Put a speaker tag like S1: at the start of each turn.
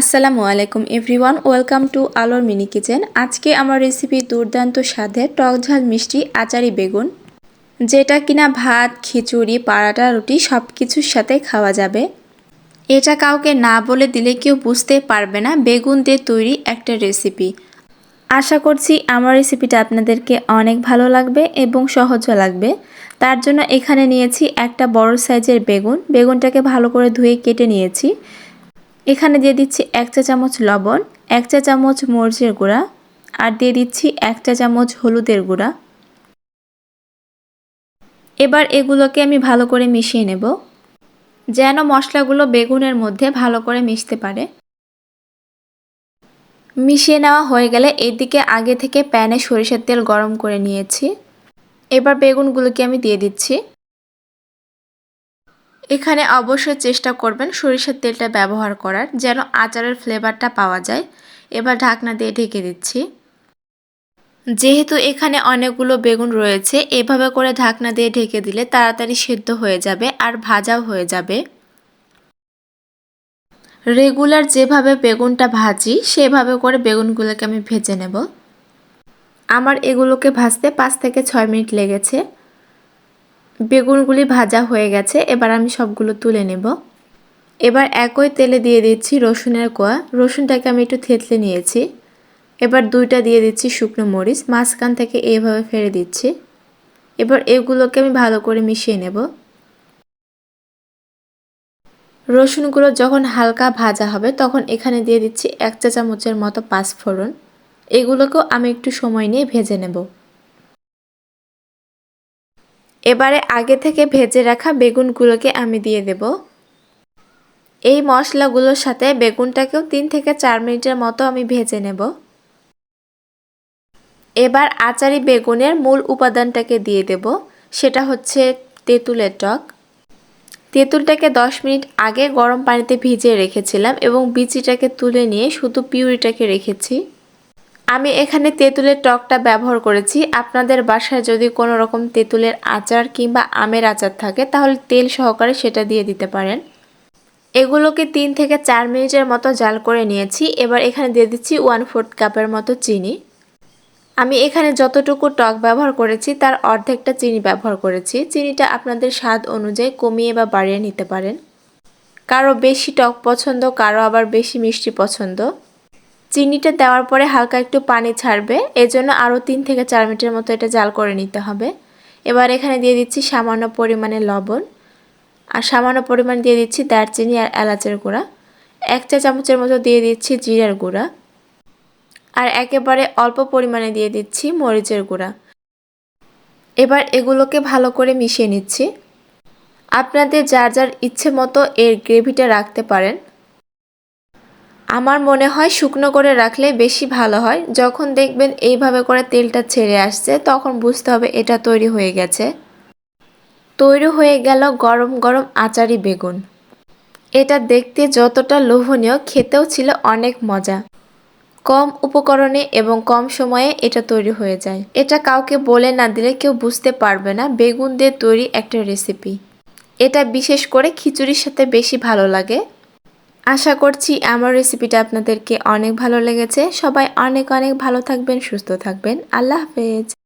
S1: আসসালামু আলাইকুম everyone, welcome to আলোর মিনি কিচেন। আজকে আমার রেসিপি দুর্দান্ত স্বাদে টক ঝাল মিষ্টি আচারি বেগুন, যেটা কিনা ভাত, খিচুড়ি, পাড়াটা, রুটি সব কিছুর সাথে খাওয়া যাবে। এটা কাউকে না বলে দিলে কেউ বুঝতে পারবে না বেগুন দিয়ে তৈরি একটা রেসিপি আশা করছি আমার রেসিপিটা আপনাদেরকে অনেক ভালো লাগবে এবং সহজও লাগবে। তার জন্য এখানে নিয়েছি একটা বড় সাইজের বেগুন। বেগুনটাকে ভালো করে ধুয়ে কেটে নিয়েছি। এখানে দিয়ে দিচ্ছি এক চা চামচ লবণ, এক চা চামচ মরিচের গুঁড়া, আর দিয়ে দিচ্ছি এক চা চামচ হলুদের গুঁড়া। এবার এগুলোকে আমি ভালো করে মিশিয়ে নেব, যেন মশলাগুলো বেগুনের মধ্যে ভালো করে মিশতে পারে। মিশিয়ে নেওয়া হয়ে গেলে এদিকে আগে থেকে প্যানে সরিষার তেল গরম করে নিয়েছি। এবার বেগুনগুলোকে আমি দিয়ে দিচ্ছি। এখানে অবশ্যই চেষ্টা করবেন সরিষার তেলটা ব্যবহার করার, যেন আচারের ফ্লেভারটা পাওয়া যায়। এবার ঢাকনা দিয়ে ঢেকে দিচ্ছি। যেহেতু এখানে অনেকগুলো বেগুন রয়েছে, এভাবে করে ঢাকনা দিয়ে ঢেকে দিলে তাড়াতাড়ি সেদ্ধ হয়ে যাবে আর ভাজাও হয়ে যাবে। রেগুলার যেভাবে বেগুনটা ভাজি, সেভাবে করে বেগুনগুলোকে আমি ভেজে নেব। আমার এগুলোকে ভাজতে পাঁচ থেকে ছয় মিনিট লেগেছে। বেগুনগুলি ভাজা হয়ে গেছে, এবার আমি সবগুলো তুলে নেব। এবার একই তেলে দিয়ে দিচ্ছি রসুনের কোয়া। রসুনটাকে আমি একটু থেতলে নিয়েছি। এবার দুইটা দিয়ে দিচ্ছি শুকনো মরিচ, মাঝখান থেকে এইভাবে ফেলে দিচ্ছি। এবার এগুলোকে আমি ভালো করে মিশিয়ে নেব। রসুনগুলো যখন হালকা ভাজা হবে, তখন এখানে দিয়ে দিচ্ছি এক চা চামচের মতো পাঁচফোড়ন। এগুলোকেও আমি একটু সময় নিয়ে ভেজে নেব। এবারে আগে থেকে ভেজে রাখা বেগুনগুলোকে আমি দিয়ে দেব। এই মশলাগুলোর সাথে বেগুনটাকেও তিন থেকে চার মিনিটের মতো আমি ভেজে নেব। এবার আচারি বেগুনের মূল উপাদানটাকে দিয়ে দেব, সেটা হচ্ছে তেঁতুলের টক। তেঁতুলটাকে দশ মিনিট আগে গরম পানিতে ভিজিয়ে রেখেছিলাম এবং বিচিটাকে তুলে নিয়ে শুধু পিউরিটাকে রেখেছি। আমি এখানে তেঁতুলের টকটা ব্যবহার করেছি। আপনাদের বাসায় যদি কোনো রকম তেঁতুলের আচার কিংবা আমের আচার থাকে, তাহলে তেল সহকারে সেটা দিয়ে দিতে পারেন। এগুলোকে তিন থেকে চার মিনিটের মতো জাল করে নিয়েছি। এবার এখানে দিয়ে দিচ্ছি ওয়ান ফোর্থ কাপের মতো চিনি। আমি এখানে যতটুকু টক ব্যবহার করেছি, তার অর্ধেকটা চিনি ব্যবহার করেছি। চিনিটা আপনাদের স্বাদ অনুযায়ী কমিয়ে বা বাড়িয়ে নিতে পারেন। কারও বেশি টক পছন্দ, কারও আবার বেশি মিষ্টি পছন্দ। চিনিটা দেওয়ার পরে হালকা একটু পানি ছাড়বে, এজন্য আরও তিন থেকে চার মিনিটের মতো এটা জাল করে নিতে হবে। এবার এখানে দিয়ে দিচ্ছি সামান্য পরিমাণে লবণ, আর সামান্য পরিমাণ দিয়ে দিচ্ছি দারচিনি আর এলাচের গুঁড়া। এক চা চামচের মতো দিয়ে দিচ্ছি জিরার গুঁড়া। আর একেবারে অল্প পরিমাণে দিয়ে দিচ্ছি মরিচের গুঁড়া। এবার এগুলোকে ভালো করে মিশিয়ে নিচ্ছি। আপনাদের যার যার ইচ্ছে মতো এর গ্রেভিটা রাখতে পারেন। আমার মনে হয় শুকনো করে রাখলে বেশি ভালো হয়। যখন দেখবেন এইভাবে করে তেলটা ছেড়ে আসছে, তখন বুঝতে হবে এটা তৈরি হয়ে গেছে। তৈরি হয়ে গেল গরম গরম আচারি বেগুন। এটা দেখতে যতটা লোভনীয়, খেতেও ছিল অনেক মজা। কম উপকরণে এবং কম সময়ে এটা তৈরি হয়ে যায়। এটা কাউকে বলে না দিলে কেউ বুঝতে পারবে না, বেগুন দিয়ে তৈরি একটা রেসিপি। এটা বিশেষ করে খিচুড়ির সাথে বেশি ভালো লাগে। আশা করছি আমার রেসিপিটা আপনাদেরকে অনেক ভালো লেগেছে। সবাই অনেক অনেক ভালো থাকবেন, সুস্থ থাকবেন। আল্লাহ হাফেজ।